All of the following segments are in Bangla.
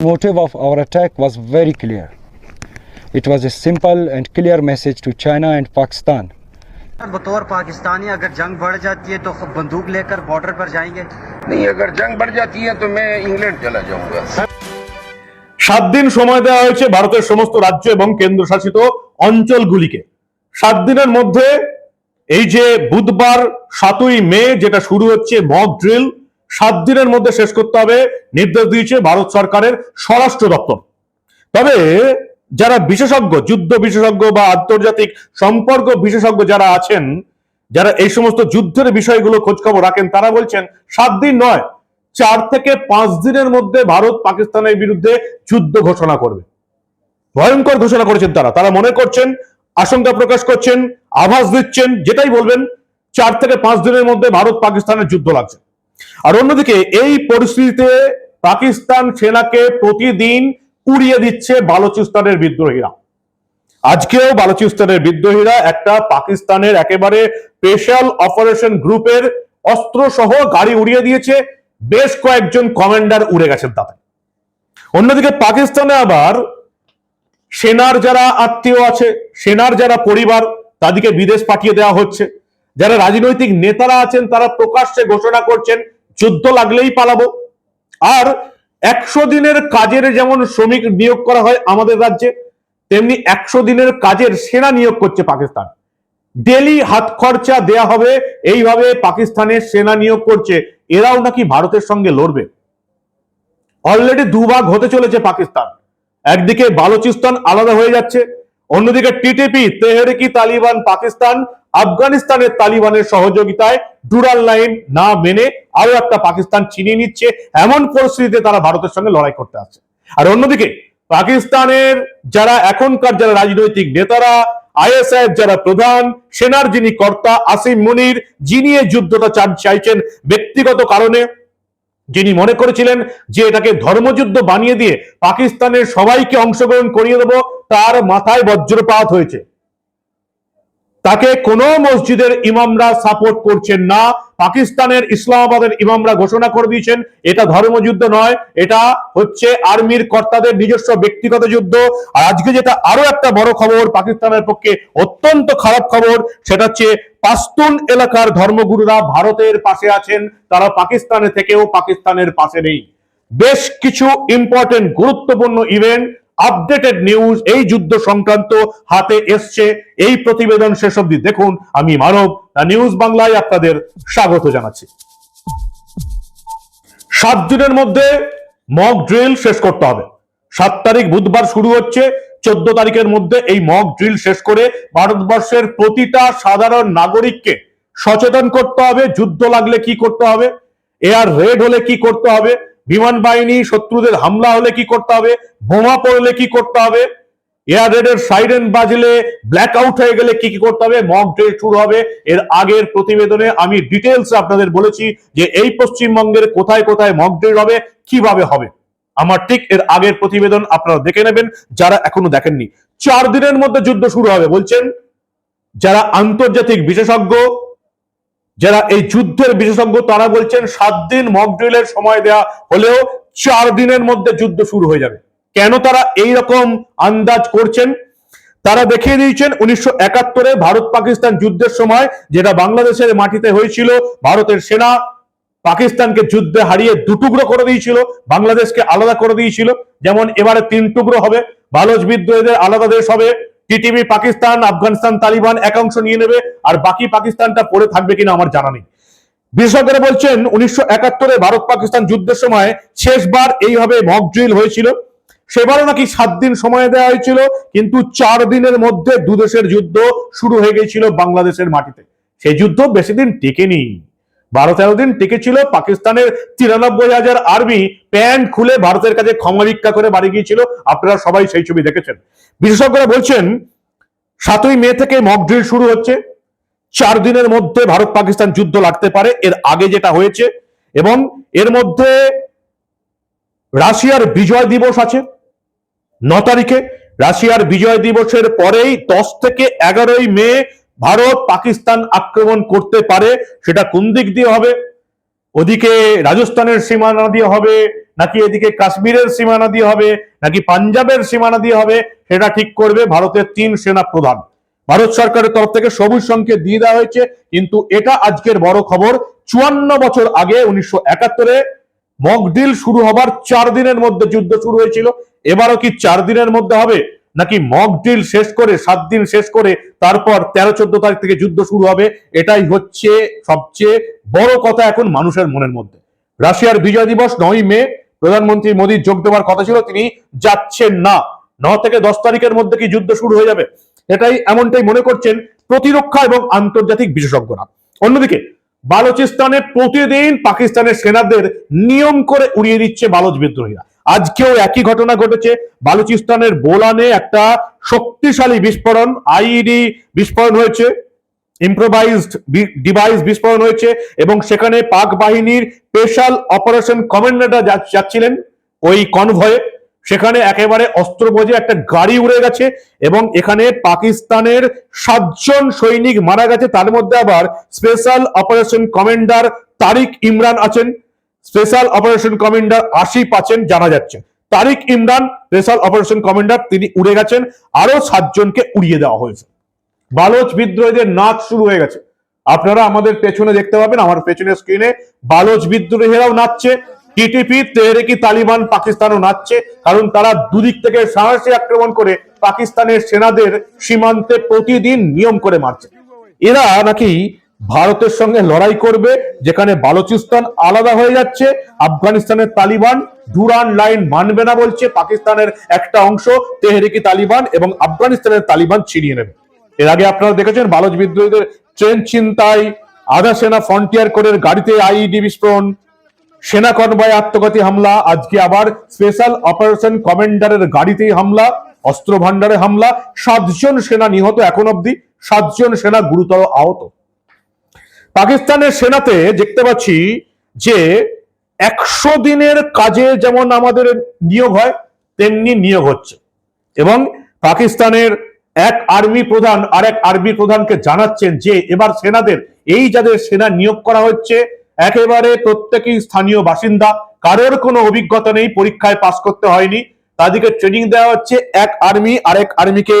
motive of our attack was very clear. It was a simple and clear message to China and Pakistan बतौर पाकिस्तानी अगर जंग बढ़ जाती है तो बंदूक लेकर बॉर्डर पर जाएंगे नहीं अगर जंग बढ़ जाती है तो मैं इंग्लैंड चला जाऊंगा সাত দিন সময় দেওয়া হয়েছে ভারতের সমস্ত রাজ্য এবং কেন্দ্রশাসিত অঞ্চলগুলিকে সাত দিনের মধ্যে এই যে বুধবার সাতই মে যেটা শুরু হচ্ছে মক ড্রিল সাত দিনের মধ্যে শেষ করতে হবে, নির্দেশ দিয়েছে ভারত সরকারের স্বরাষ্ট্র দপ্তর। তবে যারা বিশেষজ্ঞ, যুদ্ধ বিশেষজ্ঞ বা আন্তর্জাতিক সম্পর্ক বিশেষজ্ঞ যারা আছেন, যারা এই সমস্ত যুদ্ধের বিষয়গুলো খোঁজখবর রাখেন, তারা বলছেন সাত দিন নয়, চার থেকে পাঁচ দিনের মধ্যে ভারত পাকিস্তানের বিরুদ্ধে যুদ্ধ ঘোষণা করবে। ভয়ঙ্কর ঘোষণা করেছেন তারা। তারা মনে করছেন আশঙ্কা প্রকাশ করছেন, আভাস দিচ্ছেন, যেটাই বলবেন, চার থেকে পাঁচ দিনের মধ্যে ভারত পাকিস্তানের যুদ্ধ লাগছে। আর অন্যদিকে, এই পরিস্থিতিতে পাকিস্তান সেনাকে প্রতিদিন উড়িয়ে দিচ্ছে বালুচিস্তানের বিদ্রোহীরা। আজকেও বালুচিস্তানের বিদ্রোহীরা একটা পাকিস্তানের একেবারে স্পেশাল অপারেশন গ্রুপের অস্ত্র সহ গাড়ি উড়িয়ে দিয়েছে, বেশ কয়েকজন কমান্ডার উড়ে গেছেন তাতে। অন্যদিকে পাকিস্তানে আবার সেনার যারা আত্মীয় আছে, সেনার যারা পরিবার, তাদেরকে বিদেশ পাঠিয়ে দেওয়া হচ্ছে। যারা রাজনৈতিক নেতারা আছেন, তারা প্রকাশ্যে ঘোষণা করছেন, যুদ্ধ লাগলেই পালাবো। আর একশো দিনের কাজের যেমন শ্রমিক নিয়োগ করা হয় আমাদের রাজ্যে, তেমনি একশো দিনের কাজের সেনা নিয়োগ করছে পাকিস্তান। ডেলি হাত খরচা দেয়া হবে, এইভাবে পাকিস্তানের সেনা নিয়োগ করছে। এরাও নাকি ভারতের সঙ্গে লড়বে। অলরেডি দুভাগ হতে চলেছে পাকিস্তান। একদিকে বালুচিস্তান আলাদা হয়ে যাচ্ছে, অন্যদিকে টিটিপি, তেহরিকি তালিবান, পাকিস্তান, আফগানিস্তানের তালিবানের সহযোগিতায় ডুরাল লাইন না মেনে আরও একটা পাকিস্তান চিনিয়ে নিচ্ছে, এমন পরিস্থিতিতে তারা ভারতের সঙ্গে লড়াই করতে আসছে। আর অন্যদিকে পাকিস্তানের যারা এখনকার যারা রাজনৈতিক নেতারা আইএসআইএফ যারা প্রধান, সেনার যিনি কর্তা, আসিম মুনির, যিনি যুদ্ধটা চাইছেন ব্যক্তিগত কারণে যিনি মনে করেছিলেন যে এটাকে ধর্মযুদ্ধ বানিয়ে দিয়ে পাকিস্তানের সবাইকে অংশগ্রহণ করিয়ে দেব, তার মাথায় বজ্রপাত হয়েছে। তাকে কোনো মসজিদের ইমামরা সাপোর্ট করছেন না। পাকিস্তানের ইসলামাবাদের ইমামরা ঘোষণা করে দিয়েছেন, এটা ধর্মযুদ্ধ নয়, এটা হচ্ছে আর্মির কর্তাদের নিজস্ব ব্যক্তিগত যুদ্ধ। আর আজকে যেটা আরও একটা বড় খবর, পাকিস্তানের পক্ষে অত্যন্ত খারাপ খবর, সেটা হচ্ছে পাস্তুন এলাকার ধর্মগুরুরা ভারতের পাশে আছেন, তারা পাকিস্তানে থেকেও পাকিস্তানের পাশে নেই। বেশ কিছু ইম্পর্টেন্ট গুরুত্বপূর্ণ ইভেন্ট আপডেটেড নিউজ এই যুদ্ধ সংক্রান্ত হাতে এসছে, এই প্রতিবেদন শেষ অব্দি দেখুন। আমি মানব নিউজ বাংলায় আপনাদের স্বাগত জানাচ্ছি। সাত দিনের মধ্যে মক ড্রিল শেষ করতে হবে। সাত তারিখ বুধবার শুরু হচ্ছে, চোদ্দ তারিখের মধ্যে এই মক ড্রিল শেষ করে ভারতবর্ষের প্রতিটা সাধারণ নাগরিককে সচেতন করতে হবে, যুদ্ধ লাগলে কি করতে হবে এয়ার রেড হলে কি করতে হবে বিমান বাহিনী, শত্রুদের হামলা হলে কি করতে হবে? বোমা পড়লে কি করতে হবে? এয়ার রেডের সাইরেন বাজলে ব্ল্যাক আউট হয়ে গেলে কি কি করতে হবে? মক ড্রিল শুরু হবে। এর আগের প্রতিবেদনে আমি ডিটেলস আপনাদের বলেছি যে এই পশ্চিমবঙ্গের কোথায় কোথায় মক ড্রিল হবে, কীভাবে হবে। আমার ঠিক এর আগের প্রতিবেদন আপনারা দেখে নেবেন, যারা এখনও দেখেননি। চার দিনের মধ্যে যুদ্ধ শুরু হবে, বলছেন। যারা আন্তর্জাতিক বিশেষজ্ঞ যারা এই যুদ্ধের বিশেষজ্ঞ, তারা বলছেন সাত দিন মক ড্রিলের সময় দেয়া হলেও চার দিনের মধ্যে যুদ্ধ শুরু হয়ে যাবে। কেন তারা এই রকম আন্দাজ করছেন? তারা দেখিয়ে দিয়েছেন উনিশশো একাত্তরে ভারত পাকিস্তান যুদ্ধের সময় যেটা বাংলাদেশের মাটিতে হয়েছিল, ভারতের সেনা পাকিস্তানকে যুদ্ধে হারিয়ে দুটুকরো করে দিয়েছিল, বাংলাদেশকে আলাদা করে দিয়েছিল, যেমন এবারে তিন টুকরো হবে, বালজ বিদ্রোহীদের আলাদা দেশ হবে টিটিভি পাকিস্তান, আফগানিস্তান, তালিবান একাংশ নিয়ে নেবে, আর বাকি পাকিস্তানটা পড়ে থাকবে কিনা আমার জানা নেই। বিশেষজ্ঞরা বলছেন, উনিশশো একাত্তরে ভারত পাকিস্তান যুদ্ধের সময় শেষবার এইভাবে মক ড্রিল হয়েছিল। সেবারও নাকি সাত দিন সময় দেওয়া হয়েছিল, কিন্তু চার দিনের মধ্যে দুদেশের যুদ্ধ শুরু হয়ে গিয়েছিল বাংলাদেশের মাটিতে। সেই যুদ্ধ বেশি দিন টিকেনি। বারো তেরো দিন টিকেছিল পাকিস্তানের তিরানব্বই হাজার আর্মি। প্যান্ট খুলে ভারতের কাছে ক্ষমা ভিক্ষা করে বাড়ি গিয়েছিল। আপনারা সবাই সেই ছবি দেখেছেন। বিশেষজ্ঞরা বলছেন, সাতই মে থেকে মক ড্রিল শুরু হচ্ছে। চার দিনের মধ্যে ভারত পাকিস্তান যুদ্ধ লাগতে পারে। এর আগে যেটা হয়েছে এবং এর মধ্যে রাশিয়ার বিজয় দিবস আছে। ন তারিখে রাশিয়ার বিজয় দিবসের পরেই দশ থেকে এগারোই মে ভারত পাকিস্তান আক্রমণ করতে পারে, সেটা কোন দিক দিয়ে হবে? ওদিকে রাজস্থানের সীমানা দিয়ে হবে, নাকি এদিকে কাশ্মীরের সীমানা দিয়ে হবে, নাকি পাঞ্জাবের সীমানা দিয়ে হবে, সেটা ঠিক করবে ভারতের তিন সেনা প্রধান। ভারত সরকারের তরফ থেকে সবুজ সংকেত দিয়ে দেওয়া হয়েছে, কিন্তু এটা আজকের বড় খবর। চুয়ান্ন বছর আগে উনিশশো একাত্তরে মকডিল শুরু হবার চার দিনের মধ্যে যুদ্ধ শুরু হয়েছিল। এবারও কি চার দিনের মধ্যে হবে? নাকি মক ডিল শেষ করে, সাত দিন শেষ করে, তারপর তেরো, চোদ্দ তারিখ থেকে যুদ্ধ শুরু হবে? এটাই হচ্ছে সবচেয়ে বড় কথা এখন মানুষের মনের মধ্যে। রাশিয়ার বিজয় দিবস নয় মে, প্রধানমন্ত্রী মোদী যোগ দেওয়ার কথা ছিল, তিনি যাচ্ছেন না। ন থেকে দশ তারিখের মধ্যে কি যুদ্ধ শুরু হয়ে যাবে? এটাই এমনটাই মনে করছেন প্রতিরক্ষা এবং আন্তর্জাতিক বিশেষজ্ঞরা। অন্যদিকে, বালুচিস্তানে প্রতিদিন পাকিস্তানের সেনাদের নিয়ম করে উড়িয়ে দিচ্ছে বালুচ বিদ্রোহীরা। আজকেও একই ঘটনা ঘটেছে। বালুচিস্তানের বোলানে একটা শক্তিশালী বিস্ফোরণ আইইডি বিস্ফোরণ হয়েছে ইম্প্রোভাইজড ডিভাইস বিস্ফোরণ হয়েছে এবং সেখানে পাক বাহিনীর স্পেশাল অপারেশন কমান্ডাররা যাচ্ছিলেন ওই কনভয়ে সেখানে একেবারে অস্ত্র বোঝে একটা গাড়ি উড়ে গেছে এবং এখানে পাকিস্তানের সাতজন সৈনিক মারা গেছে। তার মধ্যে আবার special operation commander Tariq Imran আছেন। স্পেশাল অপারেশন কমান্ডার আশিফ আছেন জানা যাচ্ছে। Tariq Imran, special operation commander, তিনি উড়ে গেছেন। আরও সাতজনকে উড়িয়ে দেওয়া হয়েছে। বালোচ বিদ্রোহীদের নাচ শুরু হয়ে গেছে। আপনারা আমাদের পেছনে দেখতে পাবেন, আমার পেছনের স্ক্রিনে বালোচ বিদ্রোহীরাও নাচছে। টিটিপি তেহরেকি তালিবান পাকিস্তানও নাচছে, কারণ তারা দুদিক থেকে সাহসী আক্রমণ করে পাকিস্তানের সেনাদের সীমান্তে প্রতিদিন নিয়ম করে মারছে। এরা নাকি ভারতের সঙ্গে লড়াই করবে যেখানে বালুচিস্তান আলাদা হয়ে যাচ্ছে। আফগানিস্তানের তালিবান ডুরান লাইন মানবে না বলছে। পাকিস্তানের একটা অংশ তেহরিকি তালিবান এবং আফগানিস্তানের তালিবান ছিনিয়ে নেবে। এর আগে আপনারা দেখেছেন বালুচ বিদ্রোহীদের ট্রেন ছিনতাই, আধা সেনা ফ্রন্টিয়ার কোরের গাড়িতে আইইডি বিস্ফোরণ, সেনা কনভয় আত্মঘাতী হামলা, আজকে আবার স্পেশাল অপারেশন কমান্ডারের গাড়িতেই হামলা অস্ত্র ভান্ডারে হামলা। সাতজন সেনা নিহত এখন অব্দি সাতজন সেনা গুরুতর আহত। পাকিস্তানের সেনাতে দেখতে পাচ্ছি যে একশো দিনের কাজে যেমন আমাদের নিয়োগ হয়, তেমনি নিয়োগ হচ্ছে। এবং পাকিস্তানের এক আর্মি প্রধান আর এক আর্মি প্রধানকে জানাচ্ছেন যে এবার সেনাদের, এই যাদের সেনা নিয়োগ করা হচ্ছে, একেবারে প্রত্যেকেই স্থানীয় বাসিন্দা, কারোর কোনো অভিজ্ঞতা নেই, পরীক্ষায় পাশ করতে হয়নি। তাদেরকে ট্রেনিং দেওয়া হচ্ছে, এক আর্মি, আরেক আর্মিকে,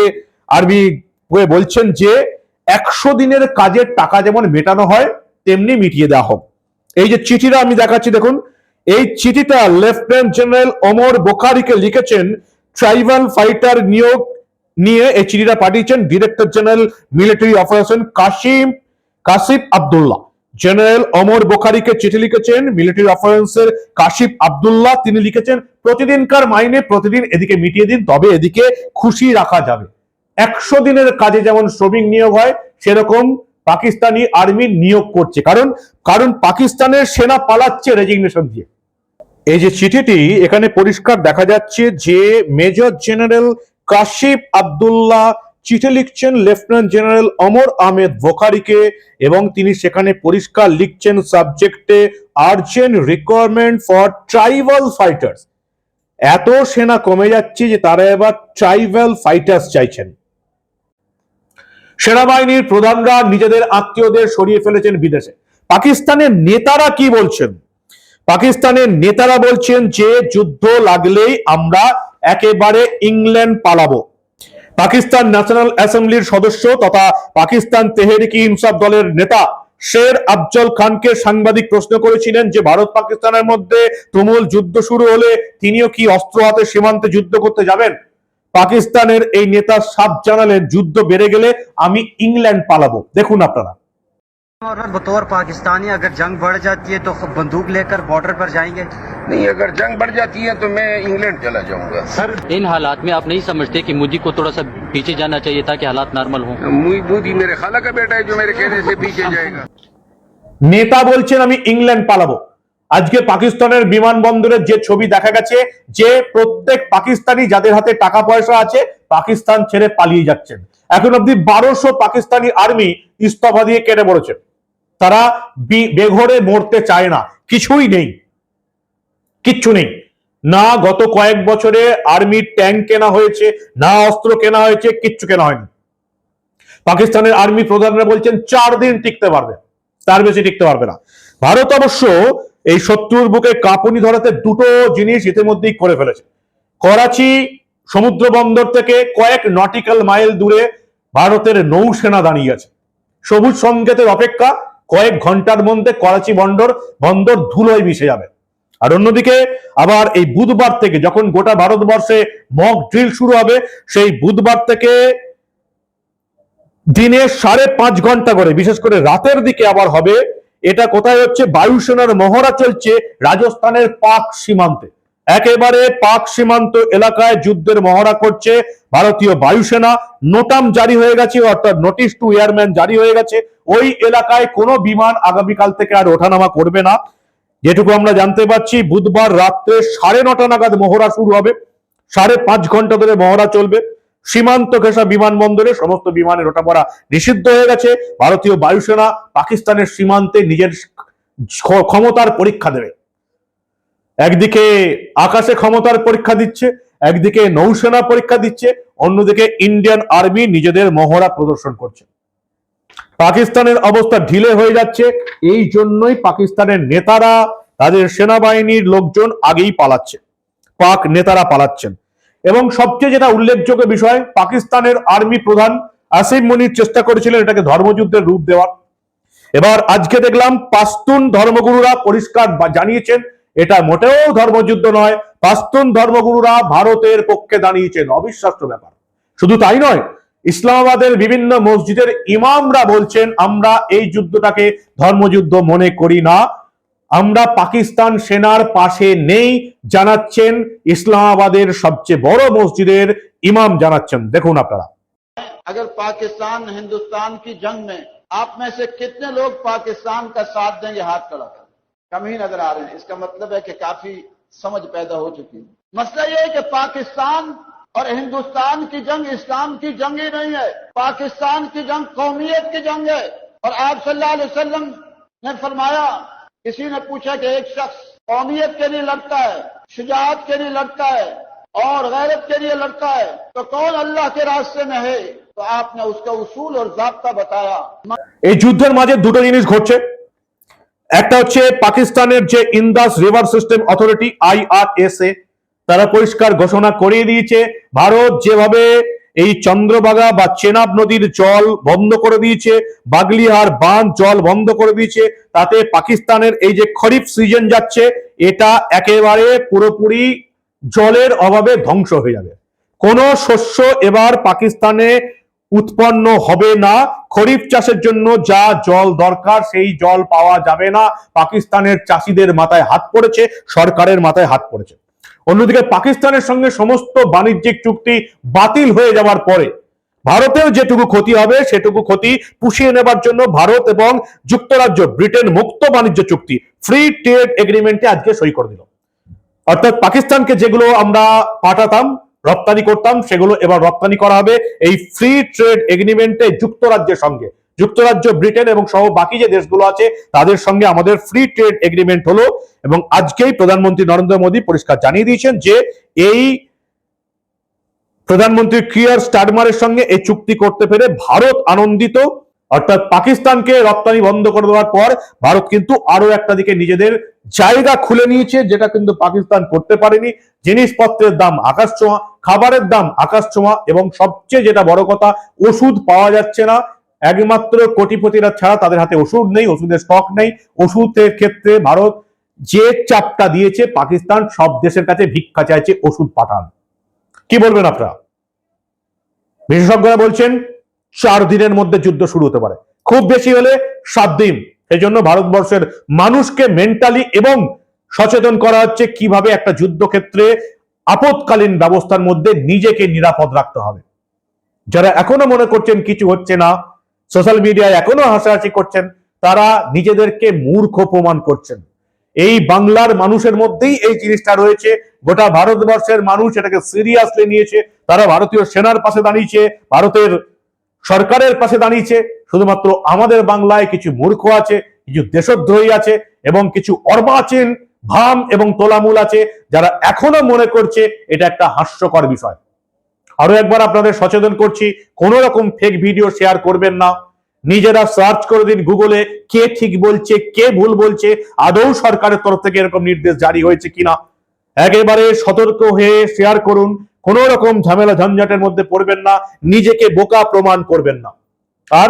আর্মি বলছেন যে একশো দিনের কাজের টাকা যেমন মেটানো হয়, তেমনি মিটিয়ে দেওয়া হোক। এই যে চিঠিটা আমি দেখাচ্ছি, দেখুন। এই চিঠিটা লেফটেন্যান্ট জেনারেল ওমর বোখারিকে লিখেছেন, ট্রাইবাল ফাইটার নিয়োগ নিয়ে এই চিঠিটা পাঠিয়েছেন director general military operation Qasim Kashif Abdullah. General Omar বোখারিকে চিঠি লিখেছেন মিলিটারি অপারেশনের কাশিফ আব্দুল্লাহ। তিনি লিখেছেন, প্রতিদিনকার মাইনে প্রতিদিন এদিকে মিটিয়ে দিন, তবে এদিকে খুশি রাখা যাবে। একশো দিনের কাজে যেমন শ্রমিক নিয়োগ হয়, সেরকম পাকিস্তানি আর্মি নিয়োগ করছে। কারণ কারণ পাকিস্তানের সেনা পালাচ্ছে রেজিগনেশন দিয়ে। এই যে চিঠিটি, এখানে পরিষ্কার দেখা যাচ্ছে যে মেজর জেনারেল কাশিফ আব্দুল্লাহ চিঠি লিখছেন লেফটেন্যান্ট জেনারেল অমর আহমেদ বোখারিকে এবং তিনি সেখানে পরিষ্কার লিখছেন সাবজেক্টে urgent requirement for tribal fighters এত সেনা কমে যাচ্ছে যে তারা এবার ট্রাইবাল ফাইটার্স চাইছেন। সেনাবাহিনীর প্রধানরা নিজেদের আত্মীয়দের সরিয়ে ফেলেছেন বিদেশে। পাকিস্তানের নেতারা কি বলছেন? পাকিস্তানের নেতারা বলছেন যে, যুদ্ধ লাগলেই আমরা একেবারে ইংল্যান্ড পালাবো। পাকিস্তান ন্যাশনাল অ্যাসেম্বলির সদস্য তথা পাকিস্তান তেহরিকি ইনসাফ দলের নেতা শের আফজল খানকে সাংবাদিক প্রশ্ন করেছিলেন যে, ভারত পাকিস্তানের মধ্যে তুমুল যুদ্ধ শুরু হলে তিনিও কি অস্ত্র হাতে সীমান্তে যুদ্ধ করতে যাবেন? পাকিস্তানের এই নেতা সাপ জানালেন যুদ্ধ বেড়ে গেলে আমি ইংল্যান্ড পালাবো দেখুন আপনারা और बतौर पाकिस्तानी अगर जंग बढ़ जाती है तो बंदूक लेकर बॉर्डर पर जाएंगे नहीं अगर जंग बढ़ जाती है तो मैं इंग्लैंड चला जाऊंगा इन हालात में आप नहीं समझते कि मोदी को थोड़ा सा पीछे जाना चाहिए ताकि हालात नॉर्मल हों मुई मोदी मेरे खाला का बेटा है जो मेरे कहने से पीछे जाएगा নেতা বলছেন আমি ইংল্যান্ড পালাবো আজকে পাকিস্তানের বিমানবন্দরের যে ছবি দেখা গেছে, যে প্রত্যেক পাকিস্তানি যাদের হাতে টাকা পয়সা আছে, পাকিস্তান ছেড়ে পালিয়ে যাচ্ছেন। এখন অব্দি বারোশো পাকিস্তানি আর্মি ইস্তফা দিয়ে কেটে পড়েছে। তারা বেঘরে মরতে চায় না। কিছুই নেই। কিচ্ছু নেই। না গত কয়েক বছরে আর্মির ট্যাঙ্ক কেনা হয়েছে, না অস্ত্র কেনা হয়েছে, কিচ্ছু কেনা হয়নি। পাকিস্তানের আর্মি প্রধানরা বলছেন, চার দিন টিকতে পারবে। তার বেশি টিকতে পারবে না। ভারত অবশ্য এই শত্রুর বুকে কাঁপুনি ধরাতে দুটো জিনিস ইতিমধ্যেই করে ফেলেছে। করাচি সমুদ্র বন্দর থেকে কয়েক নটিক্যাল মাইল দূরে ভারতের নৌসেনা দাঁড়িয়ে আছে। সবুজ সংকেতের অপেক্ষা কয়েক ঘণ্টার মধ্যে করাচি বন্দর বন্দর ধুলোয় মিশে যাবে। আর অন্যদিকে আবার এই বুধবার থেকে যখন গোটা ভারতবর্ষে মক ড্রিল শুরু হবে, সেই বুধবার থেকে দিনে সাড়ে পাঁচ ঘণ্টা করে, বিশেষ করে রাতের দিকে আবার হবে এটা কোথায় হচ্ছে? বায়ুসেনার মহড়া চলছে রাজস্থানের পাক সীমান্তে। একেবারে পাক সীমান্ত এলাকায় যুদ্ধের মহড়া করছে ভারতীয় বায়ুসেনা নোটাম জারি হয়ে গেছে, অর্থাৎ নোটিশ টু এয়ারম্যান জারি হয়ে গেছে। ওই এলাকায় কোনো বিমান আগামীকাল থেকে আর ওঠানামা করবে না। যেটুকু আমরা জানতে পারছি, বুধবার রাত্রে সাড়ে নটা নাগাদ মহড়া শুরু হবে। সাড়ে পাঁচ ঘণ্টা ধরে মহড়া চলবে। সীমান্ত ঘেঁষা বিমানবন্দরে সমস্ত বিমানের ওঠা পড়া নিষিদ্ধ হয়ে গেছে। ভারতীয় বায়ুসেনা পাকিস্তানের সীমান্তে নিজের ক্ষমতার পরীক্ষা দেবে। একদিকে আকাশে ক্ষমতার পরীক্ষা দিচ্ছে, একদিকে নৌসেনা পরীক্ষা দিচ্ছে, অন্যদিকে ইন্ডিয়ান আর্মি নিজেদের মহড়া প্রদর্শন করছে। পাকিস্তানের অবস্থা ঢিলে হয়ে যাচ্ছে, এই জন্যই পাকিস্তানের নেতারা তাদের সেনাবাহিনীর লোকজন আগেই পালাচ্ছে, পাক নেতারা পালাচ্ছেন। এবং সবচেয়ে যেটা উল্লেখযোগ্য বিষয়, পাকিস্তানের আর্মি প্রধান আসিম মনির চেষ্টা করেছিলেন এটাকে ধর্মযুদ্ধের রূপ দেওয়ার। এবার আজকে দেখলাম পাস্তুন ধর্মগুরুরা পরিষ্কার জানিয়েছেন, এটা মোটেও ধর্মযুদ্ধ নয়, পাস্তুন ধর্মগুরুরা ভারতের পক্ষে দাঁড়িয়েছেন। অবিশ্বাস্য ব্যাপার। শুধু তাই নয়, ইসলামাবাদের বিভিন্ন মসজিদের ইমামরা বলছেন, আমরা এই যুদ্ধটাকে ধর্মযুদ্ধ মনে করি না। আমরা পাকিস্তান সেনার পাশে নেই জানাচ্ছেন ইসলামাবাদের সবচেয়ে বড় মসজিদের ইমাম জানাচ্ছেন দেখুন আপনারা अगर पाकिस्तान हिंदुस्तान की जंग में आप में से कितने लोग पाकिस्तान का साथ देंगे हाथ खड़ा कर कम ही नजर आ रहे हैं इसका मतलब है कि काफी समझ पैदा हो चुकी है मसला ये है कि पाकिस्तान और हिंदुस्तान की जंग इस्लाम की जंग ही नहीं है पाकिस्तान की जंग कौमियत की जंग है और आप सल्लल्लाहु अलैहि वसल्लम ने फरमाया किसी ने पूछा कि एक शख्स कौमियत के लिए लड़ता है शुजात के लिए लड़ता है और गैरत के लिए लड़ता है तो कौन अल्लाह के रास्ते में है तो आपने उसका उसूल और जबता बताया এই যুদ্ধের মাঝে দুটো জিনিস ঘটছে একটা হচ্ছে পাকিস্তানের যে Indus river system authority IRSA তারা পরিষ্কার ঘোষণা করিয়ে দিয়েছে ভারত যেভাবে এই চন্দ্রবাগা বা চেনাব নদীর জল বন্ধ করে দিয়েছে, বাগলিহার বাঁধ জল বন্ধ করে দিয়েছে, তাতে পাকিস্তানের এই যে খরিফ সিজন যাচ্ছে, এটা একেবারে পুরোপুরি জলের অভাবে ধ্বংস হয়ে যাবে। কোন শস্য এবার পাকিস্তানে উৎপন্ন হবে না। খরিফ চাষের জন্য যা জল দরকার, সেই জল পাওয়া যাবে না। পাকিস্তানের চাষিদের মাথায় হাত পড়েছে, সরকারের মাথায় হাত পড়েছে। অন্যদিকে পাকিস্তানের সঙ্গে সমস্ত বাণিজ্যিক চুক্তি বাতিল হয়ে যাওয়ার পরে ভারতের যেটুকু ক্ষতি হবে, সেটুকু ক্ষতি পুষিয়ে নেবার জন্য ভারত এবং যুক্তরাজ্য ব্রিটেন মুক্ত বাণিজ্য চুক্তি ফ্রি ট্রেড এগ্রিমেন্টে আজকে সই করে দিল। অর্থাৎ পাকিস্তানকে যেগুলো আমরা পাঠাতাম, রপ্তানি করতাম, সেগুলো এবার রপ্তানি করা হবে এই ফ্রি ট্রেড এগ্রিমেন্টে যুক্তরাজ্যের সঙ্গে। যুক্তরাজ্য, ব্রিটেন এবং সহ বাকি যে দেশগুলো আছে, তাদের সঙ্গে আমাদের ফ্রি ট্রেড এগ্রিমেন্ট হলো এবং আজকেই প্রধানমন্ত্রী নরেন্দ্র মোদী পরিষ্কার জানিয়ে দিয়েছেন যে এই প্রধানমন্ত্রী ক্রিয়ার স্টারমারের সঙ্গে এই চুক্তি করতে পেরে ভারত আনন্দিত। অর্থাৎ পাকিস্তানকে রপ্তানি বন্ধ করে দেওয়ার পর ভারত কিন্তু আরও একটা দিকে নিজেদের জায়গা খুলে নিয়েছে, যেটা কিন্তু পাকিস্তান করতে পারেনি। জিনিসপত্রের দাম আকাশ ছোঁয়া, খাবারের দাম আকাশ ছোঁয়া এবং সবচেয়ে যেটা বড় কথা, ওষুধ পাওয়া যাচ্ছে না। একমাত্র কোটিপতিরা ছাড়া তাদের হাতে ওষুধ নেই, ওষুধের স্টক নেই। ওষুধের ক্ষেত্রে ভারত যে চাপটা দিয়েছে, পাকিস্তান সব দেশের কাছে ভিক্ষা চাইছে ওষুধ পাঠান। কি বলবেন আপনারা? বিশেষজ্ঞরা বলছেন, চার দিনের মধ্যে যুদ্ধ শুরু হতে পারে। খুব বেশি হলে সাত দিন। এই জন্য ভারতবর্ষের মানুষকে মেন্টালি এবং সচেতন করা হচ্ছে কীভাবে একটা যুদ্ধক্ষেত্রে আপৎকালীন ব্যবস্থার মধ্যে নিজেকে নিরাপদ রাখতে হবে। যারা এখনও মনে করছেন কিছু হচ্ছে না সোশ্যাল মিডিয়ায় এখনও হাসাহাসি করছেন, তারা নিজেদেরকে মূর্খ প্রমাণ করছেন। এই বাংলার মানুষের মধ্যেই এই জিনিসটা রয়েছে, গোটা ভারতবর্ষের মানুষ এটাকে সিরিয়াসলি নিয়েছে, তারা ভারতীয় সেনার পাশে দাঁড়িয়েছে, ভারতের সরকারের পাশে দাঁড়িয়েছে, শুধুমাত্র আমাদের বাংলায় কিছু মূর্খ আছে, কিছু দেশদ্রোহী আছে, এবং কিছু অর্বাচীন ভাম এবং তোলামূল আছে, যারা এখনও মনে করছে এটা একটা হাস্যকর বিষয়। আরও একবার আপনাদের সচেতন করছি, কোনো রকম ফেক ভিডিও শেয়ার করবেন না। নিজেরা সার্চ করে দিন গুগলে কে ঠিক বলছে, কে ভুল বলছে, আদৌ সরকারের তরফ থেকে এরকম নির্দেশ জারি হয়েছে কিনা। একেবারে সতর্ক হয়ে শেয়ার করুন, কোন রকম ঝামেলা ঝঞ্ঝাটের মধ্যে পড়বেন না, নিজেকে বোকা প্রমাণ করবেন না। আর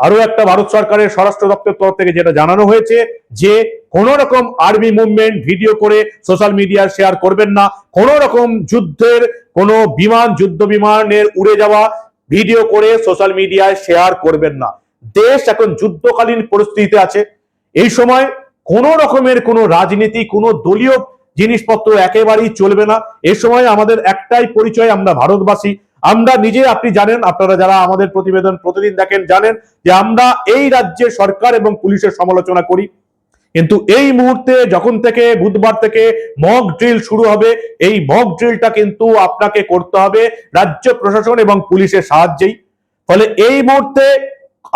আরও একটা ভারত সরকারের স্বরাষ্ট্র দপ্তর তরফ থেকে যেটা জানানো হয়েছে যে কোন রকম আর্মি মুভমেন্ট ভিডিও করে সোশ্যাল মিডিয়ায় শেয়ার করবেন না। কোন রকম যুদ্ধের, কোন বিমান, যুদ্ধ বিমানের উড়ে যাওয়া ভিডিও করে সোশ্যাল মিডিয়ায় শেয়ার করবেন না। দেশ এখন যুদ্ধকালীন পরিস্থিতিতে আছে। এই সময় কোন রকমের কোনো রাজনীতি, কোনো দলীয় জিনিসপত্র একেবারেই চলবে না। এ সময় আমাদের একটাই পরিচয়, আমরা ভারতবাসী। আমরা নিজে, আপনি জানেন, আপনারা যারা আমাদের প্রতিবেদন প্রতিদিন দেখেন জানেন যে আমরা এই রাজ্যের সরকার এবং পুলিশের সমালোচনা করি। কিন্তু এই মুহূর্তে যখন থেকে, বুধবার থেকে মক ড্রিল শুরু হবে, এই মক ড্রিলটা কিন্তু আপনাকে করতে হবে রাজ্য প্রশাসন এবং পুলিশের সাহায্যেই। ফলে এই মুহূর্তে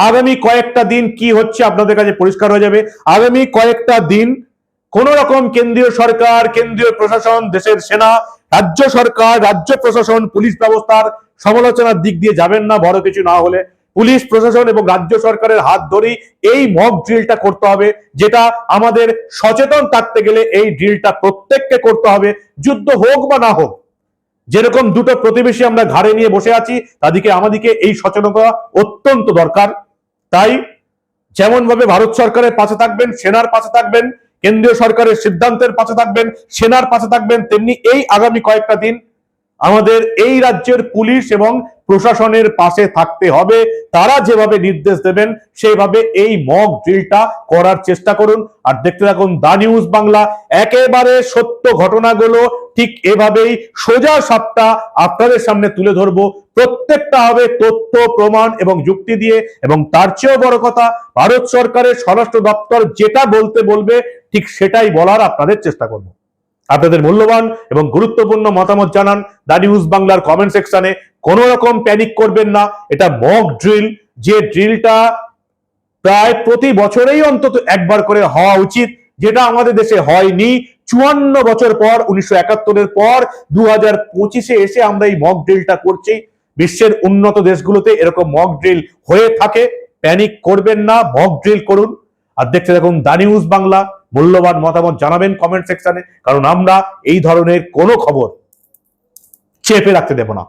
আগামী কয়েকটা দিন কি হচ্ছে আপনাদের কাছে পরিষ্কার হয়ে যাবে। আগামী কয়েকটা দিন কোন রকম কেন্দ্রীয় সরকার, কেন্দ্রীয় প্রশাসন, দেশের সেনা রাজ্য সরকার, রাজ্য প্রশাসন, পুলিশ ব্যবস্থার সমালোচনার দিক দিয়ে যাবেন না, বড় কিছু না হলে। পুলিশ, প্রশাসন এবং রাজ্য সরকারের হাত ধরেই এই মক ড্রিলটা করতে হবে, যেটা আমাদের সচেতন থাকতে গেলে এই ড্রিলটা প্রত্যেককে করতে হবে, যুদ্ধ হোক বা না হোক। যেরকম দুটো প্রতিবেশী আমরা ঘাড়ে নিয়ে বসে আছি, তাদেরকে আমাদেরকে এই সচেতনতা অত্যন্ত দরকার। তাই যেমন ভাবে ভারত সরকারের পাশে থাকবেন, সেনার পাশে থাকবেন কেন্দ্রীয় সরকারের সিদ্ধান্তের পাশে থাকবেন সেনার পাশে থাকবেন তেমনি এই আগামী কয়েকটা দিন আমাদের এই রাজ্যের পুলিশ এবং প্রশাসনের পাশে থাকতে হবে। তারা যেভাবে নির্দেশ দেবেন সেইভাবে এই মক ড্রিলটা করার চেষ্টা করুন। আর দেখতে থাকুন দা নিউজ বাংলা একেবারে সত্য ঘটনাগুলো ঠিক এভাবেই সোজা সাপটা আপনাদের সামনে তুলে ধরবো। প্রত্যেকটা হবে তথ্য, প্রমাণ এবং যুক্তি দিয়ে এবং তার চেয়েও বড় কথা, ভারত সরকারের স্বরাষ্ট্র দপ্তর যেটা বলতে বলবে, ঠিক সেটাই বলার আপনাদের চেষ্টা করব। আপনাদের মূল্যবান এবং গুরুত্বপূর্ণ মতামত জানান দা নিউজ বাংলার কমেন্ট সেকশনে কোনো রকম প্যানিক করবেন না, এটা মক ড্রিল যে ড্রিলটা প্রায় প্রতি বছরেই অন্তত একবার করে হওয়া উচিত, যেটা আমাদের দেশে হয়নি। চুয়ান্ন বছর পর, উনিশশো একাত্তরের পর দু হাজার পঁচিশে এসে আমরা এই মক ড্রিলটা করছি। বিশ্বের উন্নত দেশগুলোতে এরকম মক ড্রিল হয়ে থাকে। প্যানিক করবেন না মক ড্রিল করুন। আর দেখতে দেখুন দা নিউজ বাংলা। মূল্যবান মতামত জানাবেন কমেন্ট সেকশনে কারণ আমরা এই ধরনের কোনো খবর চেপে রাখতে দেব না।